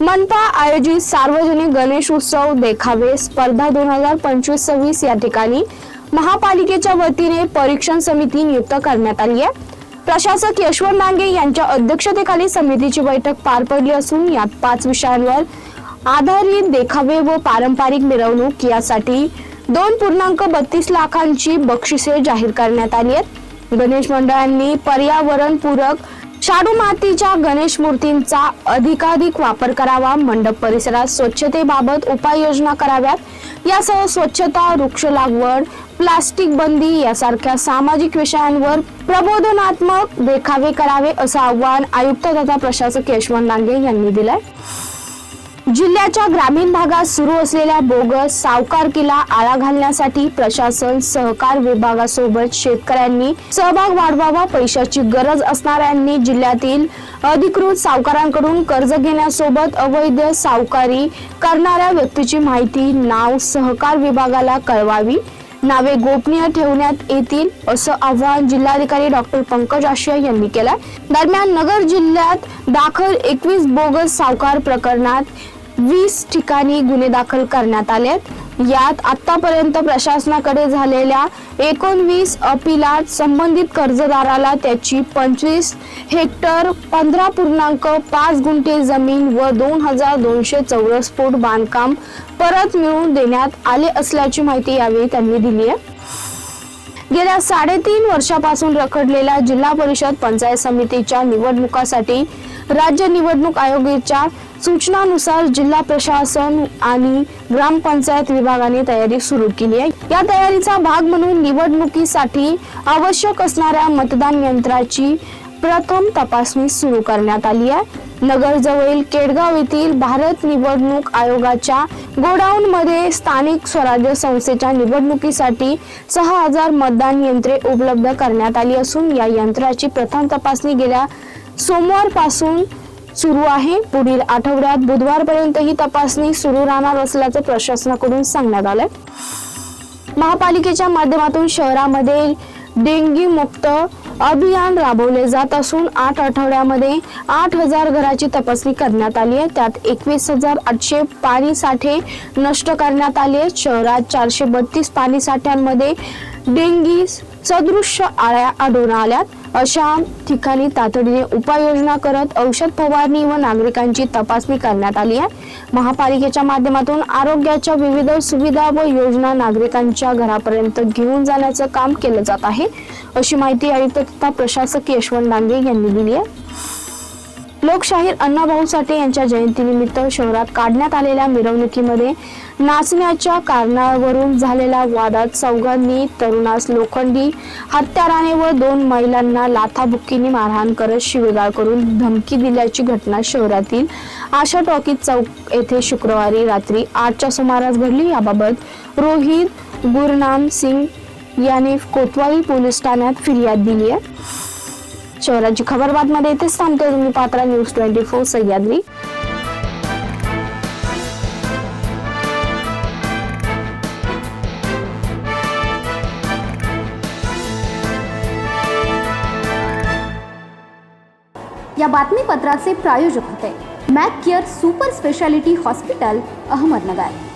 मनपा आयोजित सार्वजनिक गणेश उत्सव देखावे स्पर्धा दोन हजार पंचवीस सव्वीस या ठिकाणी महापालिकेच्या वतीने परीक्षण समिती नियुक्त करण्यात आली आहे. प्रशासक यशवंत नांगे यांच्या अध्यक्षतेखाली समितीची बैठक पार पडली असून यात पाच विषयांवर आधारित देखावे व पारंपरिक मिरवणूक यासाठी दोन पूर्णांक बत्तीस लाखांची बक्षिसे जाहीर करण्यात आली आहेत. गणेश मंडळांनी पर्यावरणपूरक शाडू मातीच्या गणेश मूर्तींचा अधिकाधिक वापर करावा. मंडप परिसरात स्वच्छतेबाबत उपाययोजना कराव्यात. यासह स्वच्छता वृक्ष लागवड प्लास्टिक बंदी यासारख्या सामाजिक विषयांवर प्रबोधनात्मक देखावे करावे असं आव्हान आयुक्त तथा प्रशासक यशवंत डांगे यांनी दिलंय. जिल्ह्याच्या ग्रामीण भागात सुरू असलेल्या बोगस सावकारकीला आळा घालण्यासाठी प्रशासन सहकार विभागासोबत शेतकऱ्यांनी सहभाग वाढवावा पैशाची गरज असणाऱ्यांनी जिल्ह्यातील अधिकृत सावकारांकडून कर्ज घेण्यासोबत अवैध सावकारी करणाऱ्या व्यक्तीची माहिती नाव सहकार विभागाला कळवावी. नावे गोपनीय ठेवण्यात येतील असं आवाहन जिल्हाधिकारी डॉक्टर पंकज आशिया यांनी केलं दरम्यान नगर जिल्ह्यात दाखल एकवीस बोगस सावकार प्रकरणात वीस ठिकाणी गुन्हे दाखल करण्यात आलेत. यात आतापर्यंत प्रशासनाकडे झालेल्या एकोणवीस अपिलात संबंधित कर्जदाराला त्याची पंचवीस हेक्टर पंधरा पूर्णांक पाच गुंठे जमीन व दोन हजार दोनशे चौरस फूट बांधकाम परत मिळवून देण्यात आले असल्याची माहिती यावेळी त्यांनी दिली आहे. गेल्या साडेतीन वर्षापासून रखडलेल्या जिल्हा परिषद पंचायत समितीच्या निवडणुकासाठी राज्य निवडणूक आयोगाच्या सूचनानुसार जिल्हा प्रशासन आणि ग्रामपंचायत विभागाने तयारी सुरू केली आहे. या तयारीचा भाग म्हणून निवडणुकीसाठी आवश्यक असणाऱ्या मतदान यंत्राची प्रथम तपासणी सुरू करण्यात आली आहे. नगर जवळील केडगाव येथील भारत निवडणूक आयोगाच्या गोडाऊन मध्ये स्थानिक स्वराज्य संस्थेच्या निवडणुकीसाठी सहा हजार मतदान यंत्रे उपलब्ध करण्यात आली असून या यंत्राची प्रथम तपासणी गेल्या सोमवारपासून सुरू आहे. पुढील आठवड्यात बुधवारपर्यंत ही तपासणी सुरू राहणार असल्याचं प्रशासनाकडून सांगण्यात आलंय. महापालिकेच्या माध्यमातून शहरामध्ये डेंग्यू मुक्त अभियान राबवले जात असून आठ आठवड्यामध्ये आठ हजार घराची तपासणी करण्यात आली आहे त्यात एकवीस हजार आठशे पाणी साठे नष्ट करण्यात आले आहेत. शहरात चारशे बत्तीस पाणी साठ्यांमध्ये डेंगी सदृश्य आळ्या आढळून आल्यात. अशा ठिकाणी तातडीने उपाययोजना करत औषध फवारणी व नागरिकांची तपासणी करण्यात आली आहे. महापालिकेच्या माध्यमातून आरोग्याच्या विविध सुविधा व योजना नागरिकांच्या घरापर्यंत घेऊन जाण्याचं काम केलं जात आहे. अशी माहिती आयुक्त तथा प्रशासक यशवंत डांगे यांनी दिली आहे. लोकशाहीर अण्णाभाऊ साठे यांच्या जयंतीनिमित्त शहरात काढण्यात आलेल्या मिरवणुकीमध्ये नाचण्याच्या कारणावरून झालेल्या वादात चौघांनी तरुणास लोखंडी हत्याराने व दोन महिलांना लाथाबुक्कीने मारहाण करत शिवेगाळ करून धमकी दिल्याची घटना शहरातील आशा टॉकीज चौक येथे शुक्रवारी रात्री आठच्या सुमारास घडली. याबाबत रोहित गुरनाम सिंग याने कोतवाली पोलीस ठाण्यात फिर्याद दिली आहे. शहराची खबरबात मध्ये इथेच थांबतोय तुम्ही पात्रा न्यूज़ ट्वेंटी फोर सह्याद्री या बातमीपत्राचे प्रायोजक होते। Mac Care super speciality hospital Ahmednagar.